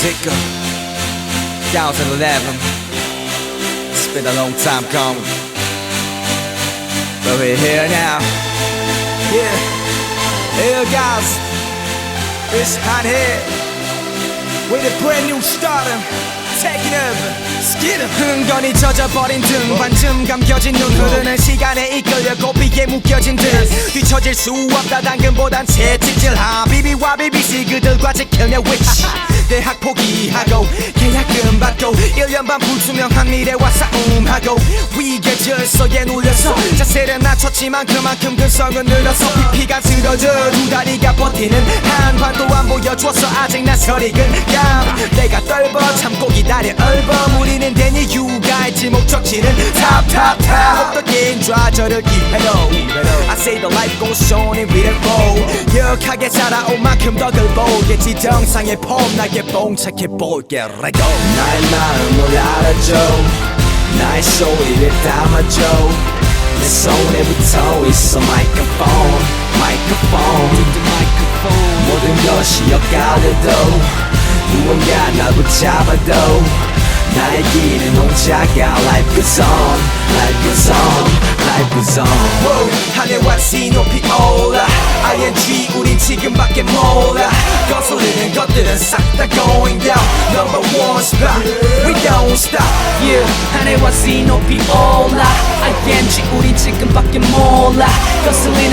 Zika 2011 It's been a long time coming But we're here now Yeah Here guys It's hot here With a brand new starter Taking over 흥건히 젖어버린 등 반쯤 감겨진 눈 흐르는 시간에 이끌려 고삐에 묶여진 듯 뒤처질 수 없다 당근보단 채찍질 하 비비와 비비씨 그들과 지켜내 위치 대학 포기하고 계약금 받고 1년 반 불투명한 미래와 싸움하고 위계 질서에 눌려서 자세를 낮췄지만 그만큼 근성은 늘어서 피피가 쓰러져 두 다리가 버티는 한반도 안 보여줘서 아직 나설이 근감. 내가 떨버 참고 기다려. 얼범 우리는 된 이유가 있지 목적지는 탑탑탑. 어떻게 좌절을 기회로. I say the life goes on and we don't go 역하게 살아온 만큼 덕을 보겠지. 정상의 폼 나게 봉착해 Let go 나의 마음을 알아줘. 나의 소리를 담아줘 내 손에 붙어 있어 마이크폰 마이크폰 모든 것이 엇갈려도 무언가 날 붙잡아도 나의 길은 혼자가 Life goes on Life goes on Life goes on. 하늘과 시 높이 올라. ING 우린 지금밖에 몰라. 거슬리는 것들은 싹 다 going down. Number one spot We don't stop. Yeah, 하늘과 시 높이 올라. ING 우린 지금밖에 몰라. 거슬리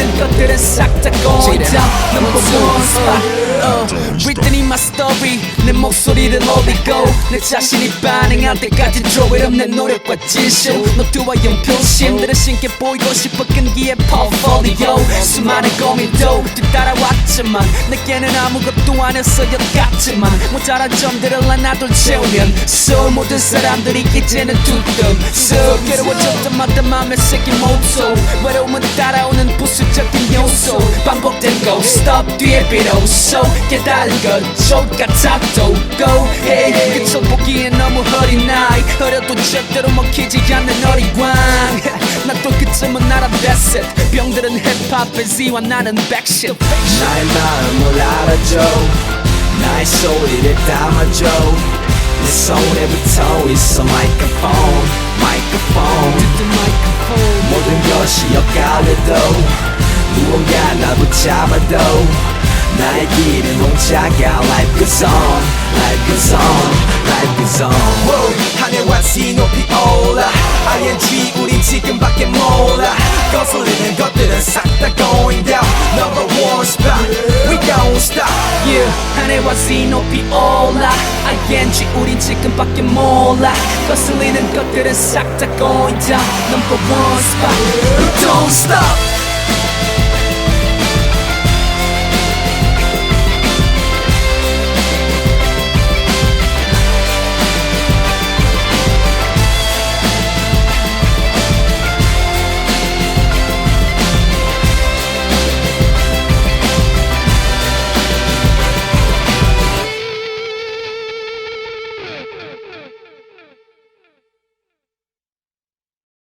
는 것들은 싹다 going down Number one spot uh, Written in my story. 내 목소리를 올리고 내 자신이 반응할 때까지 Draw it up 내 노력과 진심 노트와 연필심 들은 신께 보이고 싶어 끈기의 portfolio. 수많은 고민도 뒤따라왔지만 내게는 아무것도 아니었어요 같지만 모자란 점들을 하나둘 채우면 So 모든 사람들이 이제는 두뜸 So 괴로워졌다마다 맘에 새긴 모토 외로움은 따라오는 부수적인 요소 반복된 go stop 뒤에 비로소 깨달은 것족 같아도 go. Hey 그저 보기엔 너무 어린 나이 어려도 절대로 먹히지 않는 어리광. 난또 그쯤은 알아 that's it. 병들은 힙합의 Z와 나는 backshit 나의 마음을 알아줘. 나의 소리를 담아줘. 내 손에 붙어 있어 마이크폰 마이크폰 모든 것이 엇갈려도 무언가 날 붙잡아도 나의 길은 혼자가 Life goes on Life goes on Life goes on 하늘과 시 높이 올라 ING 우린 지금밖에 몰라 거슬리는 것들은 싹 다 going down Number one spot We don't stop Yeah, 하늘과 시 높이 올라 ING 우린 지금밖에 몰라 거슬리는 것들은 싹 다 going down Number one spot We don't stop